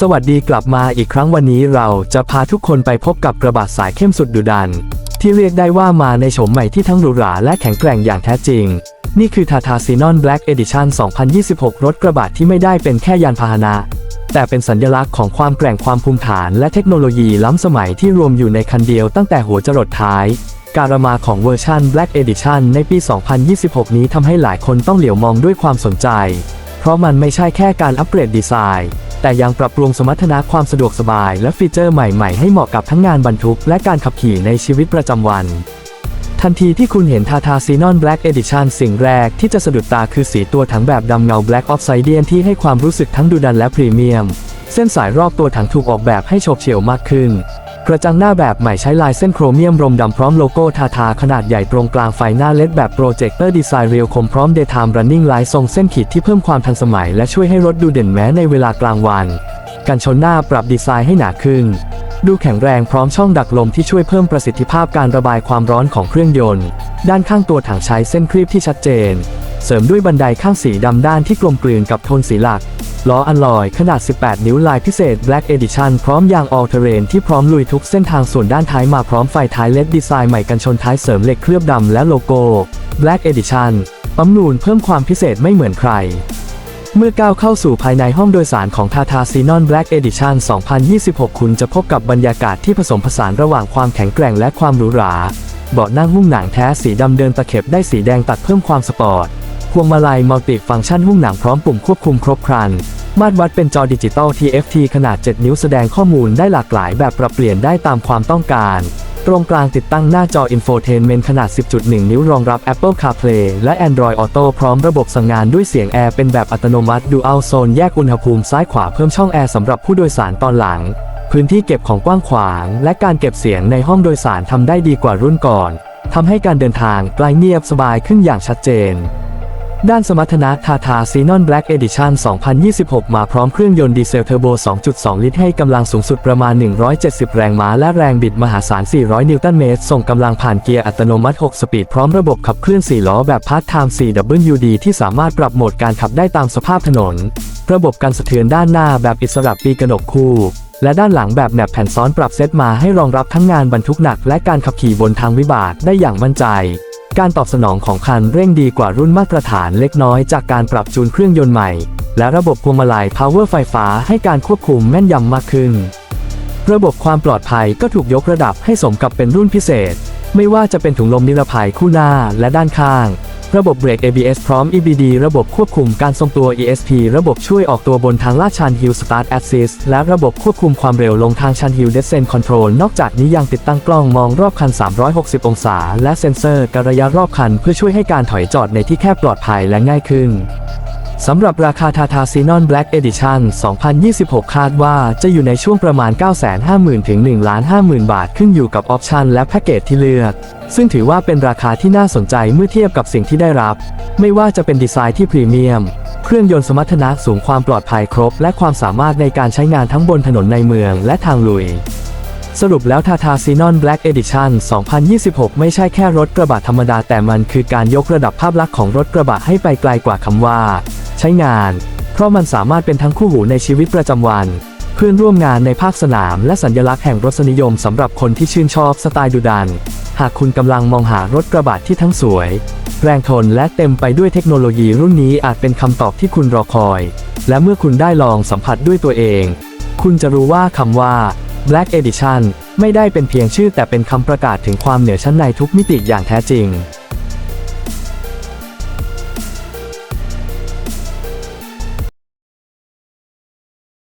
สวัสดีกลับมาอีกครั้งวันนี้เราจะพาทุกคนไปพบกับกระบะสายเข้มสุดดุดัน ที่เรียกได้ว่ามาในโฉมใหม่ที่ทั้งหรูหราและแข็งแกร่งอย่างแท้จริง นี่คือ Tata Xenon Black Edition 2026 รถกระบะที่ไม่ได้เป็นแค่ยานพาหนะ แต่เป็นสัญลักษณ์ของความแกร่งความภูมิฐานและเทคโนโลยีล้ำสมัยที่รวมอยู่ในคันเดียวตั้งแต่หัวจรดท้ายการมาของเวอร์ชัน Black Edition ในปี 2026 นี้ทำให้หลายคนต้องเหลียวมองด้วยความสนใจ เพราะมันไม่ใช่แค่การอัปเกรดดีไซน์ แต่ยังปรับปรุงสมรรถนะความสะดวกสบาย และฟีเจอร์ใหม่ๆให้เหมาะกับทั้งงานบรรทุก และการขับขี่ในชีวิตประจำวัน ทันทีที่คุณเห็นทาทาซีนอนแบล็กเอดิชันสิ่งแรกที่จะสะดุดตาคือสีตัวถังแบบดำเงาแบล็กออฟไซเดียนที่ให้ความรู้สึกทั้งดุดันและพรีเมียม เส้นสายรอบตัวถังถูกออกแบบให้โฉบเฉี่ยวมากขึ้น กระจังหน้าแบบใหม่ใช้ลายเส้นโครเมียมรมดำพร้อมโลโก้ทาทาขนาดใหญ่ตรงกลางไฟหน้าเลดแบบโปรเจคเตอร์ดีไซน์เรียวคมพร้อม Daytime Running Light ทรงเส้นขีดที่เพิ่มความทันสมัยและช่วยให้รถดูเด่นแม้ในเวลากลางวัน กันชนหน้าปรับดีไซน์ให้หนาขึ้น ดูแข็งแรงพร้อมช่องดักลมที่ช่วยเพิ่มประสิทธิภาพการระบายความร้อนของเครื่องยนต์ ด้านข้างตัวถังใช้เส้นครีบที่ชัดเจน เสริมด้วยบันไดข้างสีดำด้านที่กลมกลืนกับโทนสีหลัก ล้ออัลลอยขนาด 18 นิ้วลายพิเศษ Black Edition พร้อมยาง All Terrain ที่พร้อมลุยทุกเส้นทางส่วนด้านท้ายมาพร้อมไฟท้ายเลดดีไซน์ใหม่กันชนท้ายเสริมเหล็กเคลือบดำและโลโก้ Black Edition ปั๊มนูนเพิ่มความพิเศษไม่เหมือนใคร เมื่อก้าวเข้าสู่ภายในห้องโดยสารของ Tata Xenon Black Edition 2026 คุณจะพบกับบรรยากาศที่ผสมผสานระหว่างความแข็งแกร่งและความหรูหราเบาะนั่งหุ้มหนังแท้สีดำเดินตะเข็บได้สีแดงตัดเพิ่มความสปอร์ตพวงมาลัยมัลติฟังก์ชันหุ้มหนังพร้อมปุ่มควบคุมครบครัน มาตรวัดเป็นจอดิจิตอล TFT ขนาด 7 นิ้วแสดงข้อมูลได้หลากหลายแบบปรับเปลี่ยนได้ตามความต้องการ ตรงกลางติดตั้งหน้าจอ Infotainment ขนาด 10.1 นิ้วรองรับ Apple CarPlay และ Android Auto พร้อมระบบสั่งงานด้วยเสียงแอร์เป็นแบบอัตโนมัติ Dual Zone แยกอุณหภูมิซ้ายขวาเพิ่มช่องแอร์สำหรับผู้โดยสารตอนหลัง พื้นที่เก็บของกว้างขวาง และการเก็บเสียงในห้องโดยสารทำได้ดีกว่ารุ่นก่อนทำให้การเดินทางใกลเงียบสบายขึ้นอย่างชัดเจน ด้านสมรรถนะ Tata Xenon Black Edition 2026 มาพร้อมเครื่องยนต์ดีเซลเทอร์โบ 2.2 ลิตรให้กำลังสูงสุดประมาณ 170 แรงม้าและแรงบิดมหาศาล 400 นิวตันเมตร ส่งกำลังผ่านเกียร์อัตโนมัติ 6 สปีด พร้อมระบบขับเคลื่อน 4 ล้อแบบพาร์ทไทม์ 4WD ที่สามารถปรับโหมดการขับได้ตามสภาพถนน ระบบการสะเทือนด้านหน้าแบบอิสระปีกระหนกคู่ และด้านหลังแบบแหนบแผ่นซ้อนปรับเซตมาให้รองรับทั้งงานบรรทุกหนัก และการขับขี่บนทางวิบากได้อย่างมั่นใจ การตอบสนองของคันเร่งดีกว่ารุ่นมาตรฐานเล็กน้อยจากการปรับจูนเครื่องยนต์ใหม่ และระบบพวงมาลัย Power ไฟฟ้าให้การควบคุมแม่นยำมากขึ้น ระบบความปลอดภัยก็ถูกยกระดับให้สมกับเป็นรุ่นพิเศษ ไม่ว่าจะเป็นถุงลมนิรภัยคู่หน้าและด้านข้าง ระบบเบรก ABS พร้อม EBD ระบบควบคุมการทรงตัว ESP ระบบช่วยออกตัวบนทางลาดชัน Hill Start Assist และระบบควบคุมความเร็วลงทางชัน Hill Descent Control นอกจากนี้ยังติดตั้งกล้องมองรอบคัน 360 องศา และเซ็นเซอร์การระยะรอบคัน เพื่อช่วยให้การถอยจอดในที่แคบปลอดภัยและง่ายขึ้น สำหรับราคา Tata Xenon Black Edition 2026 คาดว่าจะอยู่ในช่วงประมาณ 950,000 ถึง 1,50,000 บาทขึ้นอยู่กับออปชันและแพ็กเกจที่เลือก ซึ่งถือว่าเป็นราคาที่น่าสนใจเมื่อเทียบกับสิ่งที่ได้รับ ไม่ว่าจะเป็นดีไซน์ที่พรีเมียม เครื่องยนต์สมรรถนะสูงความปลอดภัยครบ และความสามารถในการใช้งานทั้งบนถนนในเมืองและทางลุยสรุปแล้ว Tata Xenon Black Edition 2026 ไม่ใช่แค่รถกระบะธรรมดาแต่มันคือการยกระดับภาพลักษณ์ของรถกระบะให้ไปไกลกว่าคำว่า ใช้งาน เพราะมันสามารถเป็นทั้งคู่หูในชีวิตประจำวัน เพื่อนร่วมงานในภาคสนามและสัญลักษณ์แห่งรสนิยมสำหรับคนที่ชื่นชอบสไตล์ดุดัน หากคุณกำลังมองหารถกระบะที่ทั้งสวย แรงทนและเต็มไปด้วยเทคโนโลยีรุ่นนี้อาจเป็นคำตอบที่คุณรอคอย และเมื่อคุณได้ลองสัมผัสด้วยตัวเอง คุณจะรู้ว่าคำว่า Black Edition ไม่ได้เป็นเพียงชื่อแต่เป็นคำประกาศถึงความเหนือชั้นในทุกมิติอย่างแท้จริง